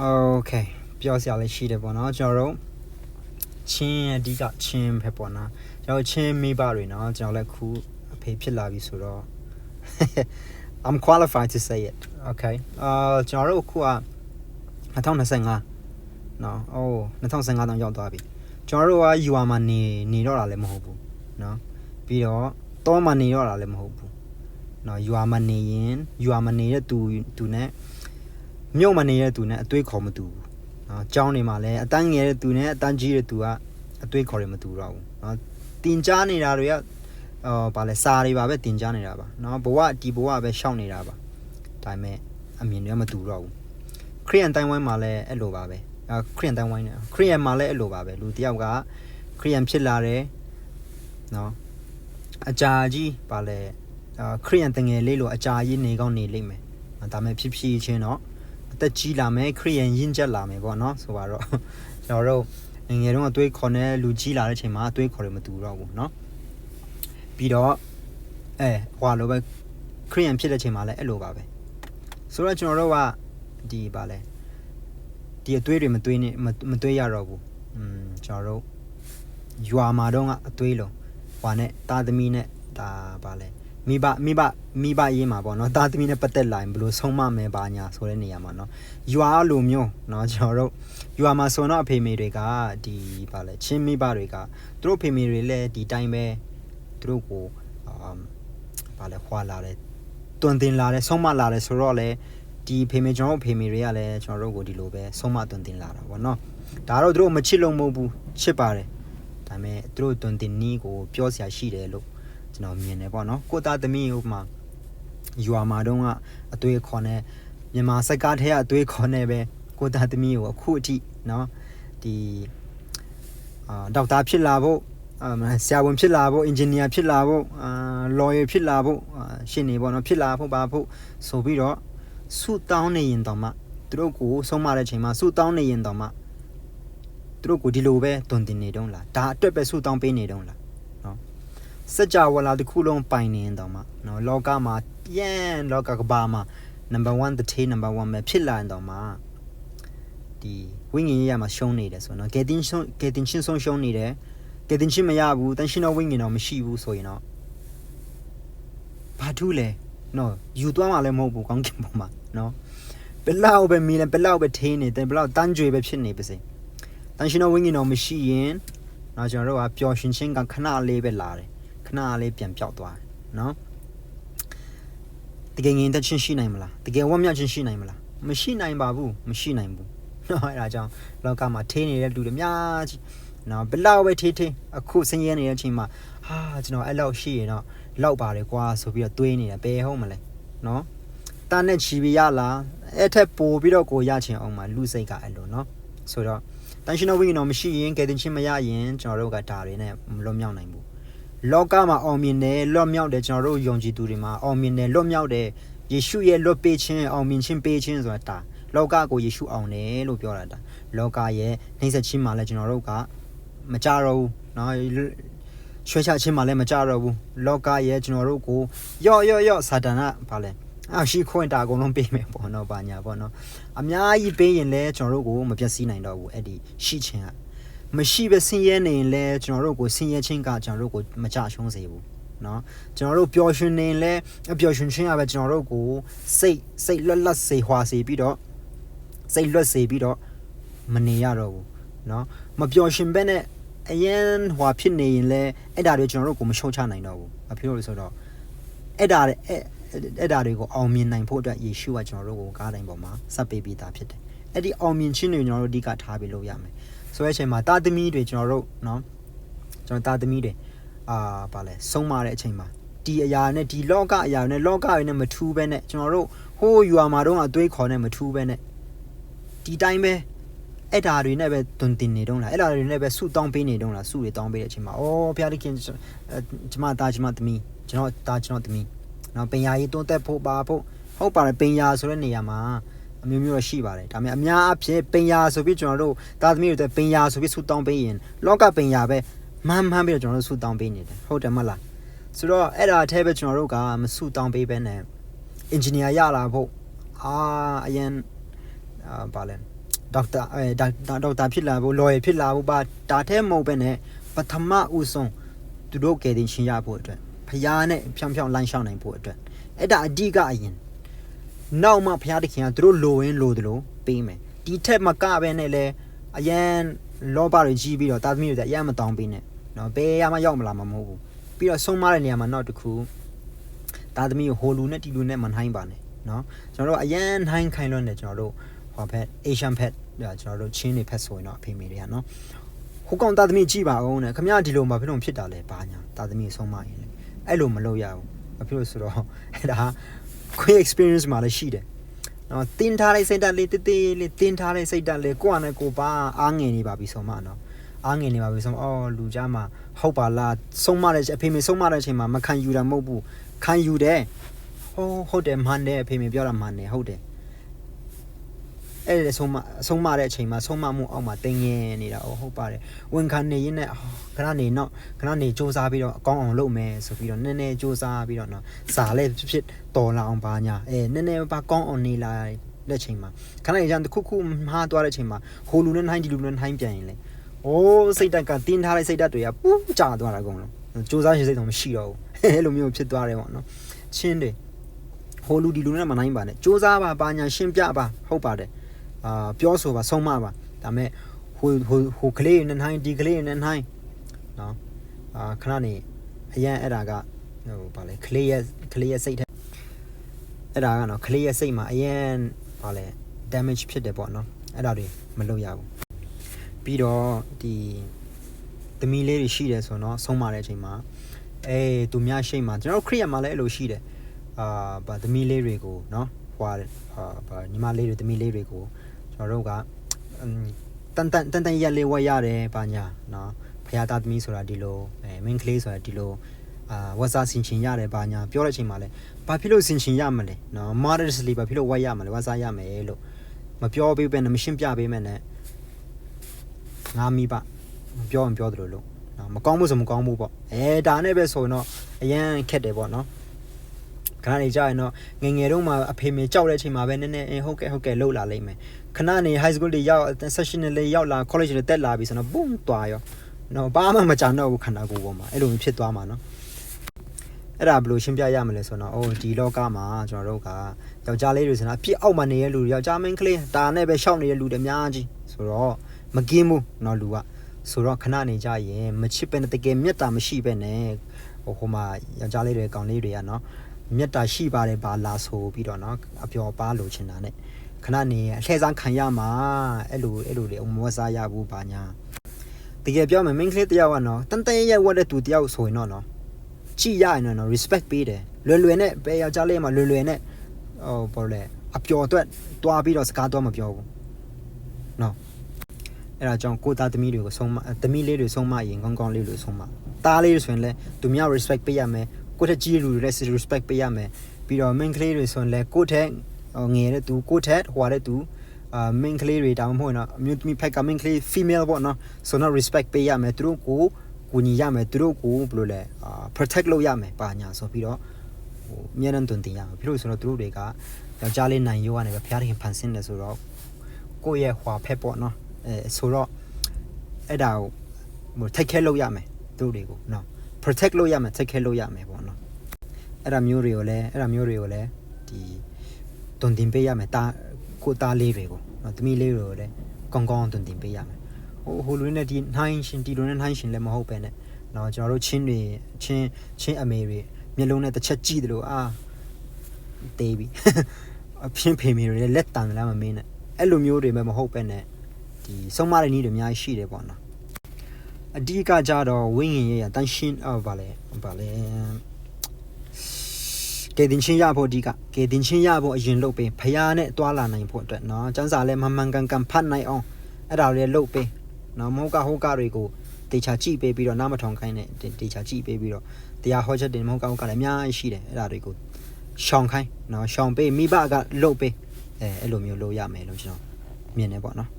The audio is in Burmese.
okay ပြောစရာလည်းရှိတယ်ပေါ့နော်ကျွန်တော်တို့ချင်းအဓိကချင်းပဲပေါ့နော်ကျွန်တော်ချင်းမိဘတွေနော်ကျွန်တော်လည်းခုအဖေဖြစ်လာပြီဆိုတော့ I'm qualified to say it okay အာကျွန်တော်တို့ခုက2025နော်အိုး2025တောင်ရောက်သွားပြီကျွန်တော်တို့ကယူအာမှာနေနေတော့တာလည်းမဟုတ်ဘူးနော်ပြီးတော့တောမှာနေတော့တာလည်းမဟုတ်ဘူးနော်ယူအာမှာနေရင်ယူအာမှာနေတဲ့သူသူနဲ့ မြို့မနေတဲ့သူနဲ့အသွေးခေါ်မတူဘူး။နော်။ကျောင်းနေမှာလည်းအတန်းငယ်တဲ့သူနဲ့အတန်းကြီးတဲ့သူကအသွေးခေါ်ရမတူတော့ဘူး။နော်။တင်ကြားနေတာတွေကအော်ဗာလဲစာတွေပါပဲတင်ကြားနေတာပါ။နော်။ဘဝဒီဘဝပဲရှောက်နေတာပါ။ဒါပေမဲ့အမြင်တွေကမတူတော့ဘူး။ခရီးယန်တိုင်းဝိုင်းမှာလည်းအဲ့လိုပါပဲ။အာခရီးယန်တိုင်းဝိုင်းနဲ့ခရီးယန်မှာလည်းအဲ့လိုပါပဲ။လူတစ်ယောက်ကခရီးယန်ဖြစ်လာတယ်။နော်။အကြာကြီးဗာလဲအာခရီးယန်တငယ်လေးလိုအကြာကြီးနေကောင်းနေလိမ့်မယ်။ဒါပေမဲ့ဖြစ်ဖြစ်ချင်းတော့ အသက်ကြီးလာမယ်ခရိယန်ရင့်ကျက်လာမယ်ပေါ့နော်ဆိုပါတော့ကျွန်တော်တို့ငယ်ငယ်တုန်းကအသွေးခေါ်နေလူကြီးလာတဲ့အချိန်မှာအသွေးခေါ်ရမတူတော့ဘူးเนาะပြီးတော့အဲဟွာလိုပဲခရိယန်ဖြစ်တဲ့အချိန်မှာလည်းအဲ့လိုပါပဲဆိုတော့ကျွန်တော်တို့ကဒီပါလဲဒီအသွေးတွေမသွေးနေမမသွေးရတော့ဘူးอืมကျွန်တော်တို့ယွာမာတော့ကအသွေးလုံးဟွာနဲ့တာသမီနဲ့ဒါပါလဲ မိဘမိဘမိဘရေးမှာပေါ့နော်တာသမီနဲ့ပတ်သက်လာရင်ဘယ်လိုဆုံးမမယ်ပါညာဆိုတဲ့နေရာမှာနော်ယွာလိုမျိုးနော်ကျွန်တော်တို့ယွာမှာဆိုတော့အဖေမေတွေကဒီပါလဲချင်းမိဘတွေကသူတို့ဖေမေတွေလည်းဒီတိုင်းပဲသူတို့ကိုအာပါလဲခွာလာတယ်တွင်တင်လာတယ်ဆုံးမလာတယ်ဆိုတော့လေဒီဖေမေကျွန်တော်တို့ဖေမေတွေကလည်းကျွန်တော်တို့ကိုဒီလိုပဲဆုံးမတွင်တင်လာတာပေါ့နော်ဒါတော့သူတို့မချစ်လို့မဟုတ်ဘူးချစ်ပါတယ်ဒါပေမဲ့သူတို့တွင်တင်နီးကိုပြောစရာရှိတယ်လို့ ကျွန်တော်မြင်တယ်ပေါ့နော်ကိုသားသမီးဟိုမှာယူအာမာတုန်းကအသွေးခေါ်နေမြန်မာစက်ကားထဲကအသွေးခေါ်နေပဲကိုသားသမီးကိုအခုအထိနော်ဒီအာဒေါက်တာဖြစ်လာဖို့အာဆရာဝန်ဖြစ်လာဖို့အင်ဂျင်နီယာဖြစ်လာဖို့အာလော်ယာဖြစ်လာဖို့အာရှင်းနေပေါ့နော်ဖြစ်လာဖို့ပါဖို့ဆိုပြီးတော့ဆုတောင်းနေရင်တောင်မှသူတို့ကိုဆုံးမတဲ့ချိန်မှာဆုတောင်းနေရင်တောင်မှသူတို့ကိုဒီလိုပဲတွင်တင်နေတုံးလားဒါအတွက်ပဲဆုတောင်းပေးနေတုံးလား စัจ java လာတစ်ခုလုံးပိုင်နေရင်တော့မှနော်လောကမှာပြန်လောကကဘာမှာ number 1တစ်ထေး number 1ပဲဖြစ်လာရင်တော့မှဒီဝိညာဉ်ရေးရမှာရှုံးနေတယ်ဆိုတော့ကဲတင်ရှုံးကဲတင်ချင်းဆုံးရှုံးနေတယ်ကဲတင်ချင်းမရဘူးတန်ရှင်တော်ဝိညာဉ်တော်မရှိဘူးဆိုရင်တော့ဘာထူးလဲနော်ယူသွားမှလည်းမဟုတ်ဘူးကောင်းကင်ပေါ်မှာနော်ဘယ်လောက်ပဲမီလဲဘယ်လောက်ပဲထေးနေတယ်ဘယ်လောက်တန်းကြွေပဲဖြစ်နေပါစေတန်ရှင်တော်ဝိညာဉ်တော်မရှိရင်နော်ကျွန်တော်တို့ကပျော်ရွှင်ခြင်းကခဏလေးပဲလာတယ် ခဏလေးပြန်ပြောက်သွားတယ်နော်တကယ်ငြိမ်သက်ချင်းရှိနိုင်မလားတကယ်ဝမ်းမြောက်ချင်းရှိနိုင်မလားမရှိနိုင်ပါဘူးမရှိနိုင်ဘူးနော်အဲဒါကြောင့်လောကမှာထေးနေတဲ့လူတွေအများကြီးနော်ဘလောက်ပဲထေးထေးအခုဆင်းရဲနေတဲ့အချိန်မှာဟာကျွန်တော်အဲ့လောက်ရှိရင်တော့လောက်ပါတယ်ကွာဆိုပြီးတော့တွေးနေတယ်ဘယ်ဟုတ်မလဲနော်တာနဲ့ချီပြီးရလားအဲ့ထက်ပိုပြီးတော့ကိုရချင်အောင်မှာလူစိတ်ကအဲ့လိုနော်ဆိုတော့တန်ရှင်တော်ဝိညာဉ်တော်မရှိရင်ကယ်တင်ခြင်းမရရင်ကျွန်တော်တို့ကဒါတွေနဲ့မလွတ်မြောက်နိုင်ဘူး လောကမှာအောင်မြင်တယ်လွတ်မြောက်တယ်ကျွန်တော်တို့ယုံကြည်သူတွေမှာအောင်မြင်တယ်လွတ်မြောက်တယ်ယေရှုရဲ့လွတ်ပေးခြင်းအောင်မြင်ခြင်းပေးခြင်းဆိုတာဒါလောကကိုယေရှုအောင်တယ်လို့ပြောတာဒါလောကရဲ့နှိမ့်ဆက်ခြင်းမှာလည်းကျွန်တော်တို့ကမကြတော့ဘူးเนาะရွှေချခြင်းမှာလည်းမကြတော့ဘူးလောကရဲ့ကျွန်တော်တို့ကိုယော့ယော့ယော့စာတန်ကဗာလဲအာရှိခွင့်တာအကုန်လုံးပေးမယ်ပေါ့နော်ဘာညာပေါ့နော်အများကြီးပေးရင်လည်းကျွန်တော်တို့ကိုမပြတ်စည်းနိုင်တော့ဘူးအဲ့ဒီရှိခြင်းက မရှိပဲဆင်းရဲနေရင်လည်းကျွန်တော်တို့ကိုဆင်းရဲခြင်းကကျွန်တော်တို့ကိုမကြရှုံးစေဘူးเนาะကျွန်တော်တို့ပျော်ရွှင်နေရင်လည်းအပျော်ရွှင်ခြင်းကပဲကျွန်တော်တို့ကိုစိတ်စိတ်လွတ်လပ်စေဟွာစေပြီးတော့စိတ်လွတ်စေပြီးတော့မနေရတော့ဘူးเนาะမပျော်ရွှင်ဘဲနဲ့အရင်ဟွာဖြစ်နေရင်လည်းအဲ့ဒါတွေကျွန်တော်တို့ကိုမရှုံးချနိုင်တော့ဘူးအဖြစ်လို့ဆိုတော့အဲ့ဒါတွေအဲ့အဲ့ဒါတွေကိုအောင်မြင်နိုင်ဖို့အတွက်ယေရှုကကျွန်တော်တို့ကိုကားတိုင်းပေါ်မှာစပ်ပေးပြီးသားဖြစ်တယ်အဲ့ဒီအောင်မြင်ခြင်းတွေကျွန်တော်တို့အဓိကထားပြီးလုပ်ရမယ် ဆိုတဲ့အချိန်မှာတာသမီတွေကျွန်တော်တို့เนาะကျွန်တော်တာသမီတွေအာဗာလဲဆုံးမတဲ့အချိန်မှာဒီအရာနဲ့ဒီလောကအရာနဲ့လောကရနဲ့မထူးပဲနဲ့ကျွန်တော်တို့ဟိုးယူအာမာတော့အသွေးခေါ်နဲ့မထူးပဲနဲ့ဒီတိုင်းပဲအဲ့ဓာတွေနဲ့ပဲတွင်တင်နေတော့လားအဲ့ဓာတွေနဲ့ပဲဆုတောင်းပေးနေတော့လားဆုတွေတောင်းပေးတဲ့အချိန်မှာအော်ဘုရားသခင်ကျွန်မသားကျွန်မသမီးကျွန်တော်သားကျွန်တော်သမီးနော်ပင်ယာရေးတွန်းသက်ဖို့ပါဖို့ဟုတ်ပါတယ်ပင်ယာဆိုတဲ့နေရာမှာ အမျိုးမျိုးတော့ရှိပါတယ်ဒါပေမဲ့အများအပြည့်ပင်ယာဆိုပြီးကျွန်တော်တို့သားသမီးတွေပင်ယာဆိုပြီးဆူတောင်းပေးရင်လောကပင်ယာပဲမှန်းမှန်းပြီးတော့ကျွန်တော်တို့ဆူတောင်းပေးနေတယ်ဟုတ်တယ်မလားဆိုတော့အဲ့ဒါအထက်ပဲကျွန်တော်တို့ကမဆူတောင်းပေးဘဲနဲ့အင်ဂျင်နီယာရလာဖို့အာအရင်အာဗာလဲဒေါက်တာအဲဒေါက်ဒေါက်တာဖြစ်လာဖို့ lawyer ဖြစ်လာဖို့ပါဒါထဲမဟုတ်ပဲနဲ့ပထမဦးဆုံးသူတို့ကယ်တင်ရှင်ရဖို့အတွက်ဖျားနဲ့ဖြောင်းဖြောင်းလမ်းလျှောက်နိုင်ဖို့အတွက်အဲ့ဒါအဓိကအရင် နောက်မှဖျားတခင်ကသူတို့လိုရင်းလိုတယ်လို့ပေးမယ်ဒီထက်မကပဲနဲ့လဲအရန်လောဘတွေကြီးပြီးတော့တာသမီတွေအရန်မတောင်းပေးနဲ့နော်ဘယ်ရမှရောက်မလာမှာမဟုတ်ဘူးပြီးတော့ဆုံးမတဲ့နေရာမှာနောက်တစ်ခုတာသမီကိုဟိုလူနဲ့ဒီလူနဲ့မနှိုင်းပါနဲ့နော်ကျွန်တော်တို့အရန်နှိုင်းခိုင်းလွန်းတယ်ကျွန်တော်တို့ဟောဖက် Asian pet ဒါကျွန်တော်တို့ချင်းနေဖက်ဆိုရင်တော့အဖေမေတွေကနော်ဟိုကောင်တာသမီကြည့်ပါအောင်နဲ့ခမရဒီလိုမှဖြစ်လို့ဖြစ်တာလဲဘာညာတာသမီဆုံးမရင်လေအဲ့လိုမလုပ်ရဘူးဘာဖြစ်လို့ဆိုတော့အဲ့ဒါ ခွေ experience မှာလည်းရှိတယ်နော်တင်ထားတဲ့စိတ်ဓာတ်လေးတေးသေးလေးတင်ထားတဲ့စိတ်ဓာတ်လေးကိုယ့်အနေကိုပါအားငယ်နေပါပြီဆုံးမနော်အားငယ်နေပါပြီဆုံးအော်လူကြားမှာဟုတ်ပါလားဆုံးမတဲ့အဖေမေဆုံးမတဲ့အချိန်မှာမခံယူတာမဟုတ်ဘူးခံယူတယ်ဟိုးဟုတ်တယ်မှန်တယ်အဖေမေပြောတာမှန်တယ်ဟုတ်တယ် အဲ့ဒါဆုံးမဆုံးမတဲ့အချိန်မှာဆုံးမမှုအောက်မှာတင်ငင်နေတာ哦ဟုတ်ပါတယ်ဝန်ခံနေရင်နဲ့ခဏနေတော့ခဏနေစူးစမ်းပြီးတော့အကောင်းအောင်လုပ်မယ်ဆိုပြီးတော့နည်းနည်းစူးစမ်းပြီးတော့နော်စာလည်းဖြစ်ဖြစ်တော်လာအောင်ပါညာအဲနည်းနည်းပါကောင်းအောင်နေလာတဲ့ချိန်မှာခဏနေကျန်တစ်ခုခုမှားသွားတဲ့ချိန်မှာဟိုလူနဲ့နှိုင်းဒီလူနဲ့နှိုင်းပြန်ရင်လေအိုးစိတ်တက်ကတင်းထားတဲ့စိတ်တက်တွေကပူးကျသွားတာအကုန်လုံးစူးစမ်းရှင်စိတ်တော့မရှိတော့ဘူးအဲ့လိုမျိုးဖြစ်သွားတယ်ပေါ့နော်ချင်းတယ်ဟိုလူဒီလူနဲ့မနှိုင်းပါနဲ့စူးစမ်းပါပါညာရှင်းပြပါဟုတ်ပါတယ် အာပြောဆိုပါဆုံးမပါဒါမဲ့ဟိုဟိုဟိုကလေးနဲ့နှိုင်းဒီကလေးနဲ့နှိုင်းနော်အာခဏနေအရန်အဲ့ဒါကဟိုဗာလဲကလေးရဲ့ကလေးရဲ့စိတ်ထက်အဲ့ဒါကနော်ကလေးရဲ့စိတ်မှာအရန်ဗာလဲ damage ဖြစ်တယ်ပေါ့နော်အဲ့ဒါတွေမလုပ်ရဘူးပြီးတော့ဒီသမီးလေးတွေရှိတယ်ဆိုတော့ဆုံးမတဲ့အချိန်မှာအေးသူများရှိမှကျွန်တော်ခရီးရမှာလည်းအဲ့လိုရှိတယ်အာဗာသမီးလေးတွေကိုနော်ဟွာအာဗာညီမလေးတွေသမီးလေးတွေကို ကျွန်တော်တို့ကတန်တန်တန်တန်ရက်လေးဝက်ရတယ်ပါညာနော်ဖခင်သားသမီးဆိုတာဒီလိုအဲမင်းကလေးဆိုတာဒီလိုအာဝတ်စားဆင်ချင်ရတယ်ပါညာပြောတဲ့အချိန်မှာလဲဘာဖြစ်လို့ဆင်ချင်ရမလဲနော် modestly ဘာဖြစ်လို့ဝက်ရမလဲဝတ်စားရမယ်လို့မပြောပေးပဲနဲ့မရှင်းပြပေးမယ်နဲ့ငါမိပါမပြောရင်ပြောသလိုလို့နော်မကောင်းဘူးဆိုမကောင်းဘူးပေါ့အဲဒါနဲ့ပဲဆိုရင်တော့အရန်ခက်တယ်ပေါ့နော် ခဏနေကြရင်တော့ငယ်ငယ်တုန်းမှာအဖေမေကြောက်တဲ့အချိန်မှာပဲနည်းနည်းအင်းဟုတ်ကဲ့ဟုတ်ကဲ့လှုပ်လာလိမ့်မယ်ခဏနေ high school တွေရောက် session တွေရောက်လာ college တွေတက်လာပြီဆိုတော့ boom တွားရောနော်ဘာမှမကြံတော့ဘူးခန္ဓာကိုယ်ပေါ်မှာအဲ့လိုမျိုးဖြစ်သွားမှာနော်အဲ့ဒါဘယ်လိုရှင်းပြရမလဲဆိုတော့အိုးဒီလောကမှာကျွန်တော်တို့ကယောက်ျားလေးတွေဆိုတော့အပြစ်အောက်မှာနေတဲ့လူတွေယောက်ျားမင်းကလေးဒါနဲ့ပဲရှောက်နေတဲ့လူတွေအများကြီးဆိုတော့မကင်းဘူးနော်လူကဆိုတော့ခဏနေကြရင်မချစ်ပဲနဲ့တကယ်မေတ္တာမရှိပဲနဲ့ဟိုဟိုမှာယောက်ျားလေးတွေကောင်လေးတွေကနော် မေတ္တာရှိပါတယ်ဘာလာဆိုပြီးတော့နော်အပျော်ပါလို့ချင်တာ ਨੇ ခဏနေအလှည့်စားခံရမှာအဲ့လိုအဲ့လိုလေအမဝစားရဘူးဘာညာတကယ်ပြောမယ်မင်းကလေးတယောက်ကနော်တန်တန်ရဲ့ဝတ်တဲ့သူတယောက်ဆိုရင်တော့နော်ကြည့်ရရင်တော့ respect ပေးတယ်လွယ်လွယ်နဲ့ဘယ်ယောက်ျားလေးမှလွယ်လွယ်နဲ့ဟိုဘောလဲအပျော်အတွက်တွားပြီးတော့စကားတော့မပြောဘူးနော်အဲ့ဒါကြောင့်ကိုသားသမီးတွေကိုဆုံးမသမီးလေးတွေဆုံးမရင်ကောင်းကောင်းလေးတွေဆုံးမတားလေးတွေဆိုရင်လည်းသူများ respect ပေးရမယ် ကိုထက်ကြီးလူတွေလည်း respect ပေးရမယ်ပြီးတော့ main ကလေးတွေဆိုရင်လည်းကိုထက်ငယ်တဲ့သူကိုထက်ဟွာတဲ့သူအာ main ကလေးတွေတောင်မဟုတ်နော်အမျိုးသမီးဖက်က main ကလေး female ပေါ့နော်ဆိုတော့ respect ပေးရမယ်သူတို့ကိုကူညီရမယ်သူတို့ကိုဘယ်လိုလဲအာ protect လုပ်ရမယ်ပါညာဆိုပြီးတော့ဟိုအများနဲ့တွင်တင်ရမယ်ပြီးလို့ဆိုတော့သူတို့တွေကယောက်ျားလေးနိုင်ရိုးကနေပဲဖျားခင်ဖန်ဆင်းတယ်ဆိုတော့ကိုယ့်ရဲ့ဟွာဖက်ပေါ့နော်အဲဆိုတော့အဲ့ဒါကိုဟို take care လုပ်ရမယ်သူတို့တွေကိုနော် protect လုပ်ရမယ် take care လုပ်ရမယ်ပေါ့နော်အဲ့ဒါမျိုးတွေကိုလည်းအဲ့ဒါမျိုးတွေကိုလည်းဒီတွင်တင်ပေးရမယ်တာကိုသားလေးတွေကိုနော်သမီးလေးတွေကိုလည်းကောင်းကောင်းတွင်တင်ပေးရမယ်ဟိုဟိုလူနဲ့ဒီနှိုင်းရှင်ဒီလူနဲ့နှိုင်းရှင်လည်းမဟုတ်ပဲနဲ့နော်ကျွန်တော်တို့ချင်းတွေချင်းချင်းအမေတွေမျက်လုံးနဲ့တစ်ချက်ကြည့်တယ်လို့အာတေးပြီအဖင်းဖေမေတွေလည်းလက်တန်လားမမင်းနဲ့အဲ့လိုမျိုးတွေပဲမဟုတ်ပဲနဲ့ဒီဆုံးမတဲ့နည်းတွေအများကြီးရှိတယ်ပေါ့နော် အဓိကကြတော့ဝင်းရင်ရရတန်ရှင်းအော်ဗာလဲဗာလဲကဲတင်ချင်းရဖို့အဓိကကဲတင်ချင်းရဖို့အရင်လုပ်ပေးဖယားနဲ့တွာလာနိုင်ဖို့အတွက်เนาะစန်းစာလဲမမှန်ကန်ကန်ဖတ်နိုင်အောင်အဲ့ဒါတွေလုပ်ပေးเนาะမဟုတ်ကဟုတ်ကတွေကိုတေချာကြည့်ပေးပြီးတော့နားမထောင်ခိုင်းနဲ့တေချာကြည့်ပေးပြီးတော့တရားဟောချက်တွေမဟုတ်ကဟုတ်ကလည်းအများကြီးရှိတယ်အဲ့ဒါတွေကိုရှောင်ခိုင်းเนาะရှောင်ပေးမိဘကလုပ်ပေးအဲအဲ့လိုမျိုးလုပ်ရမယ်လို့ကျွန်တော်မြင်နေပေါ့เนาะ